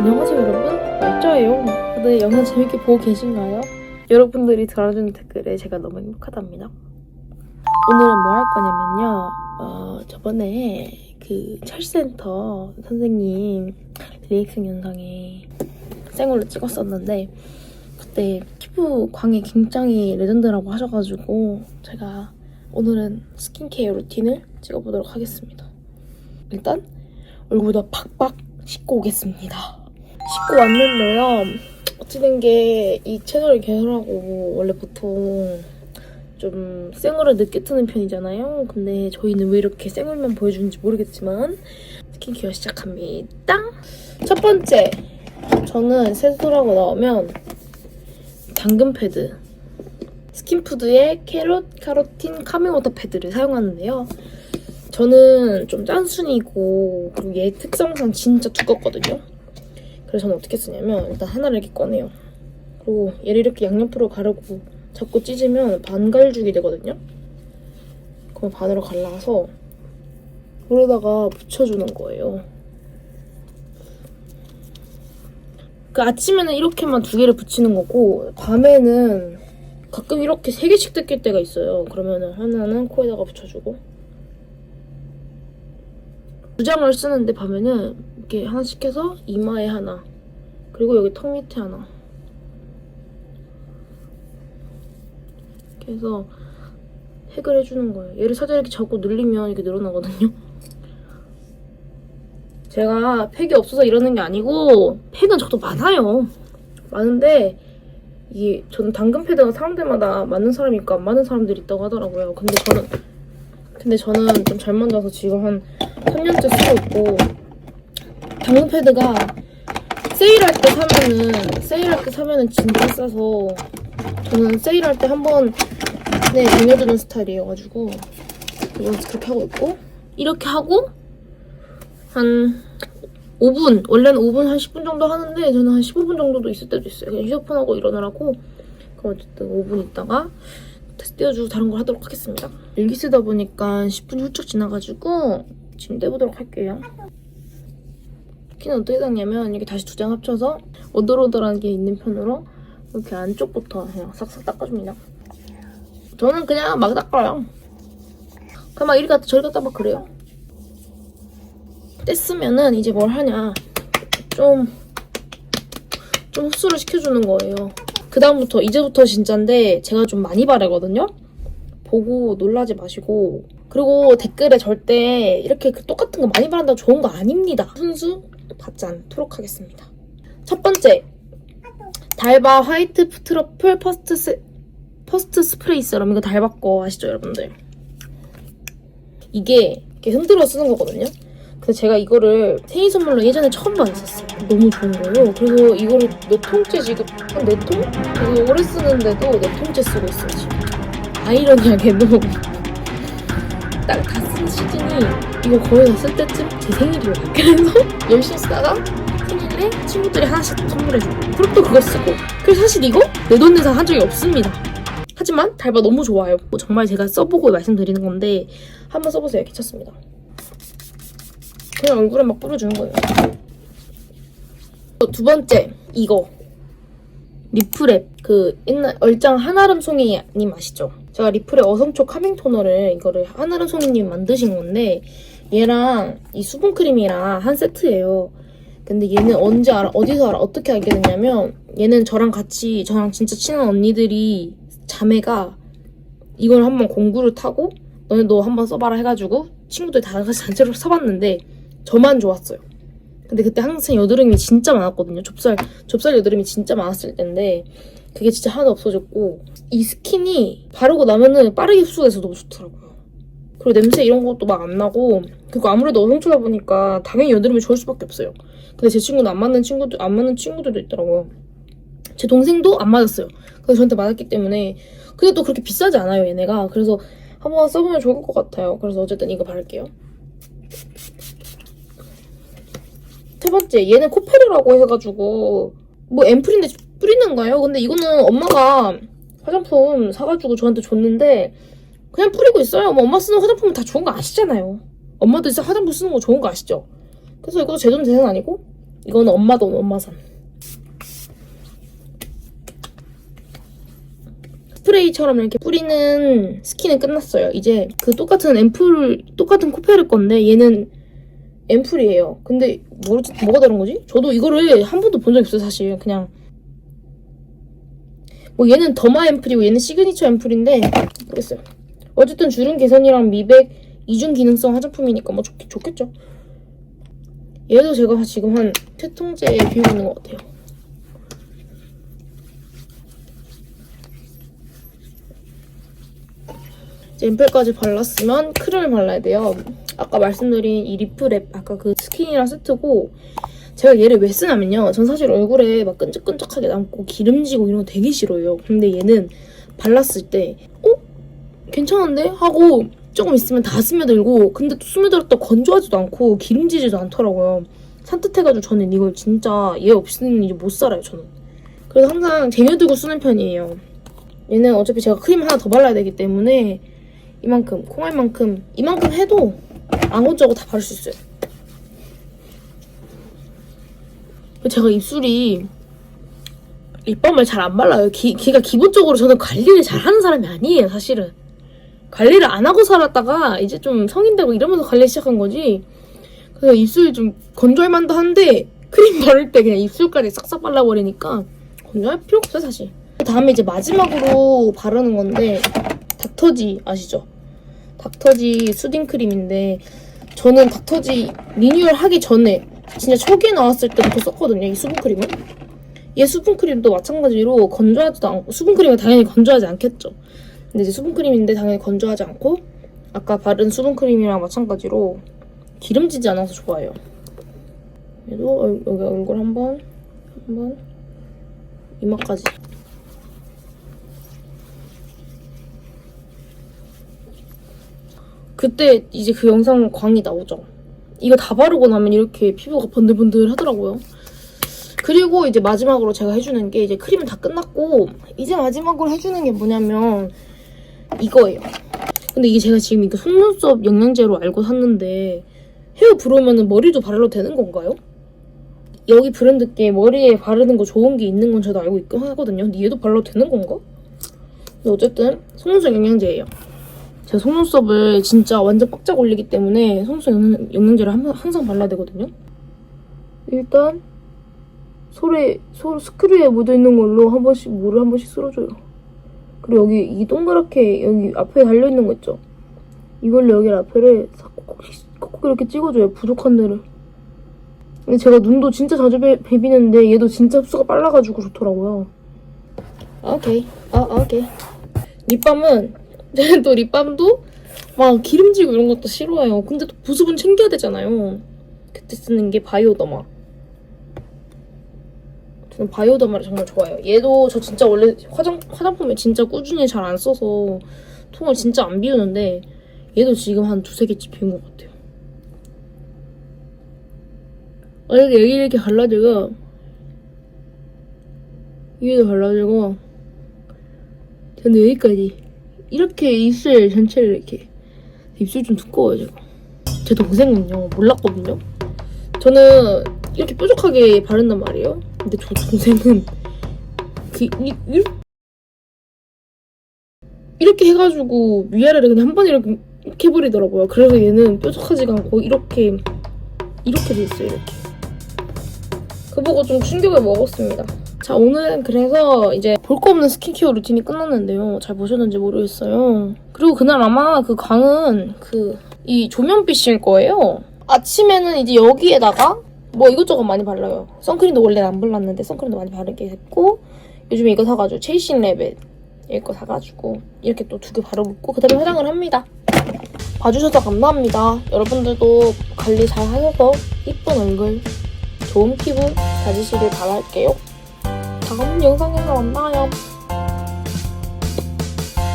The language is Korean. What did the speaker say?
안녕하세요 여러분. 말자예요. 다들 영상 재밌게 보고 계신가요? 여러분들이 달아주는 댓글에 제가 너무 행복하답니다. 오늘은 뭐할 거냐면요. 어, 저번에 그 철센터 선생님 리액션 영상에 생얼로 찍었었는데 그때 피부 광이 굉장히 레전드라고 하셔가지고 제가 오늘은 스킨케어 루틴을 찍어보도록 하겠습니다. 일단 얼굴부터 팍팍 씻고 오겠습니다. 씻고 왔는데요. 어찌된 게 이 채널을 개설하고 원래 보통 좀 생얼을 늦게 트는 편이잖아요. 근데 저희는 왜 이렇게 생얼만 보여주는지 모르겠지만 스킨케어 시작합니다. 첫 번째, 저는 세수하고 나오면 당근 패드 스킨푸드의 캐롯 카로틴 카밍워터 패드를 사용하는데요. 저는 좀 짠순이고 그리고 얘 특성상 진짜 두껍거든요. 그래서 저는 어떻게 쓰냐면 일단 하나를 이렇게 꺼내요. 그리고 얘를 이렇게 양옆으로 가르고 자꾸 찢으면 반갈죽이 되거든요. 그럼 반으로 갈라서 물에다가 붙여주는 거예요. 그 아침에는 이렇게만 두 개를 붙이는 거고 밤에는 가끔 이렇게 세 개씩 뜯길 때가 있어요. 그러면은 하나는 코에다가 붙여주고 두 장을 쓰는데 밤에는 이렇게 하나씩 해서 이마에 하나 그리고 여기 턱 밑에 하나 이렇게 해서 획을 해주는 거예요. 얘를 살짝 이렇게 잡고 늘리면 이렇게 늘어나거든요. 제가 팩이 없어서 이러는 게 아니고 팩은 저도 많아요. 많은데 이게 저는 당근 패드가 사람들마다 맞는 사람이 있고 안 맞는 사람들이 있다고 하더라고요. 근데 저는 근데 저는 좀잘 맞아서 지금 한 3년째 쓰고 있고 당근 패드가 세일할 때 사면은 세일할 때 사면은 진짜 싸서 저는 세일할 때 한 번에 쟁여두는 스타일이어가지고 이건 그렇게 하고 있고 이렇게 하고 한 5분 원래는 5분 한 10분 정도 하는데 저는 한 15분 정도도 있을 때도 있어요. 그냥 휴대폰 하고 일어나라고. 그럼 어쨌든 5분 있다가 다시 띄워주고 다른 걸 하도록 하겠습니다. 일기 쓰다 보니까 10분이 훌쩍 지나가지고 지금 떼보도록 할게요 키는 어떻게 닦냐면 이렇게 다시 두 장 합쳐서 오돌오돌한 게 있는 편으로 이렇게 안쪽부터 그냥 싹싹 닦아줍니다. 저는 그냥 막 닦아요. 그냥 막 이리 갔다 저리 갔다 막 그래요. 뗐으면은 이제 뭘 하냐. 좀 좀 흡수를 시켜주는 거예요. 그 다음부터 이제부터 진짜인데 제가 좀 많이 바르거든요. 보고 놀라지 마시고. 그리고 댓글에 절대 이렇게 그 똑같은 거 많이 바른다고 좋은 거 아닙니다. 순수 받지 않도록 하겠습니다 첫 번째 달바 화이트 트러플 퍼스트 세, 퍼스트 스프레이 세럼 이거 달바 거 아시죠 여러분들 이게 이렇게 흔들어 쓰는 거거든요 그래서 제가 이거를 생일 선물로 예전에 처음 받았었어요. 너무 좋은 거예요. 그리고 이거를 몇 통째 지금 한네 통? 이거 오래 쓰는데도 네 통째 쓰고 있어요 지금. 아이러니하게도 딱 다 쓴 시즌이 이거 거의 다 쓸 때쯤 제 생일이에요. 그래서 열심히 쓰다가 생일에 친구들이 하나씩 선물해주고 그리고 또 그거 쓰고 그래서 사실 이거 내 돈 내산 한 적이 없습니다. 하지만 달바 너무 좋아요. 뭐 정말 제가 써보고 말씀드리는 건데 한번 써보세요. 괜찮습니다. 그냥 얼굴에 막 뿌려주는 거예요. 두 번째 이거 리프랩 그 옛날 얼짱 한아름 송이님 아시죠? 제가 리프랩 어성초 카밍 토너를 이거를 한아름 송이님 만드신 건데 얘랑 이 수분 크림이랑 한 세트예요. 근데 얘는 언제 알아? 어디서 알아? 어떻게 알게 됐냐면 얘는 저랑 같이 저랑 진짜 친한 언니들이 자매가 이걸 한번 공구를 타고 너네 너 한번 써봐라 해가지고 친구들 다 같이 단체로 써봤는데 저만 좋았어요. 근데 그때 항상 여드름이 진짜 많았거든요. 좁쌀 좁쌀 여드름이 진짜 많았을 때인데 그게 진짜 하나도 없어졌고 이 스킨이 바르고 나면은 빠르게 흡수돼서 너무 좋더라고요. 그리고 냄새 이런 것도 막 안 나고 그리고 아무래도 어성초다 보니까 당연히 여드름이 좋을 수밖에 없어요. 근데 제 친구는 안 맞는 친구들 안 맞는 친구들도 있더라고요. 제 동생도 안 맞았어요. 그래서 저한테 맞았기 때문에 근데 또 그렇게 비싸지 않아요 얘네가. 그래서 한번 써보면 좋을 것 같아요. 그래서 어쨌든 이거 바를게요. 세 번째, 얘는 코페르라고 해가지고 뭐 앰플인데 뿌리는 거예요. 근데 이거는 엄마가 화장품 사가지고 저한테 줬는데 그냥 뿌리고 있어요. 뭐 엄마 쓰는 화장품은 다 좋은 거 아시잖아요. 엄마도 진짜 화장품 쓰는 거 좋은 거 아시죠? 그래서 이것도 제돈 재산 아니고 이거는 엄마 돈 엄마 산. 스프레이처럼 이렇게 뿌리는 스킨은 끝났어요. 이제 그 똑같은 앰플, 똑같은 코페르 건데 얘는 앰플이에요. 근데 뭐지, 뭐가 다른 거지? 저도 이거를 한 번도 본 적이 없어요, 사실. 그냥 뭐 얘는 더마 앰플이고 얘는 시그니처 앰플인데 모르겠어요. 어쨌든 주름 개선이랑 미백, 이중 기능성 화장품이니까 뭐 좋, 좋겠죠. 얘도 제가 지금 한 세 통째 비우고 있는 것 같아요. 이제 앰플까지 발랐으면 크림을 발라야 돼요. 아까 말씀드린 이 리프랩, 아까 그 스킨이랑 세트고 제가 얘를 왜 쓰냐면요. 전 사실 얼굴에 막 끈적끈적하게 남고 기름지고 이런 거 되게 싫어요. 근데 얘는 발랐을 때 어? 괜찮은데? 하고 조금 있으면 다 스며들고 근데 또 스며들었다 건조하지도 않고 기름지지도 않더라고요. 산뜻해가지고 저는 이걸 진짜 얘 없이는 이제 못 살아요, 저는. 그래서 항상 쟁여두고 쓰는 편이에요. 얘는 어차피 제가 크림 하나 더 발라야 되기 때문에 이만큼, 콩알만큼, 이만큼 해도 아무것저것 다 바를 수 있어요. 제가 입술이 립밤을 잘 안 발라요. 기, 기가 기본적으로 저는 관리를 잘 하는 사람이 아니에요, 사실은. 관리를 안 하고 살았다가 이제 좀 성인 되고 이러면서 관리 시작한 거지. 그래서 입술이 좀 건조할 만도 한데 크림 바를 때 그냥 입술까지 싹싹 발라버리니까 건조할 필요 없어요, 사실. 다음에 이제 마지막으로 바르는 건데 닥터지 아시죠? 닥터지 수딩 크림인데 저는 닥터지 리뉴얼 하기 전에 진짜 초기에 나왔을 때부터 썼거든요 이 수분 크림을 얘 수분 크림도 마찬가지로 건조하지도 않고 수분 크림은 당연히 건조하지 않겠죠. 근데 이제 수분 크림인데 당연히 건조하지 않고 아까 바른 수분 크림이랑 마찬가지로 기름지지 않아서 좋아요. 얘도 얼- 여기 얼굴 한번 한번. 이마까지. 그때 이제 그 영상 광이 나오죠. 이거 다 바르고 나면 이렇게 피부가 번들번들 하더라고요. 그리고 이제 마지막으로 제가 해주는 게 이제 크림은 다 끝났고 이제 마지막으로 해주는 게 뭐냐면 이거예요. 근데 이게 제가 지금 이거 속눈썹 영양제로 알고 샀는데 헤어 브로우면은 머리도 바르러 되는 건가요? 여기 브랜드께 머리에 바르는 거 좋은 게 있는 건 저도 알고 있긴 하거든요. 근데 얘도 발라도 되는 건가? 근데 어쨌든 속눈썹 영양제예요. 제가 속눈썹을 진짜 완전 빡짝 올리기 때문에 속눈썹 영양, 한- 항상 발라야 되거든요. 일단 솔에 솔 스크류에 묻어 있는 걸로 한 번씩 물을 한 번씩 쓸어줘요. 그리고 여기 이 동그랗게 여기 앞에 달려 있는 거 있죠? 이걸로 여기 앞에를 싹 콕콕 콕콕 이렇게 찍어줘요. 부족한 데를. 근데 제가 눈도 진짜 자주 배, 비비는데 얘도 진짜 흡수가 빨라가지고 좋더라고요. 오케이. 아, 오케이. 립밤은 또 립밤도 막 기름지고 이런 것도 싫어해요. 근데 또 보습은 챙겨야 되잖아요. 그때 쓰는 게 바이오더마. 저는 바이오더마를 정말 좋아해요. 얘도 저 진짜 원래 화장, 화장품을 진짜 꾸준히 잘 안 써서 통을 진짜 안 비우는데 얘도 지금 한 두세 개쯤 비운 것 같아요. 어, 여기, 여기 이렇게 갈라지고 위에도 갈라지고 저는 여기까지 이렇게 입술 전체를 이렇게 입술 좀 두꺼워요 제가. 제 동생은요 몰랐거든요. 저는 이렇게 뾰족하게 바른단 말이에요. 근데 저 동생은 그 이, 이, 이렇게 해가지고 위아래를 그냥 한 번에 이렇게, 이렇게 해버리더라고요. 그래서 얘는 뾰족하지가 않고 이렇게 이렇게 돼 있어요 이렇게. 그거 보고 좀 충격을 먹었습니다 자 오늘은 그래서 이제 볼 거 없는 스킨케어 루틴이 끝났는데요. 잘 보셨는지 모르겠어요. 그리고 그날 아마 그 광은 그 이 조명빛일 거예요. 아침에는 이제 여기에다가 뭐 이것저것 많이 발라요. 선크림도 원래는 안 발랐는데 선크림도 많이 바르게 했고 요즘에 이거 사가지고 체이싱 레벨 이거 사가지고 이렇게 또 두 개 바르고 그 다음에 화장을 합니다. 봐주셔서 감사합니다. 여러분들도 관리 잘 하셔서 이쁜 얼굴 좋은 피부 가지시길 바랄게요 다음 영상에서 만나요.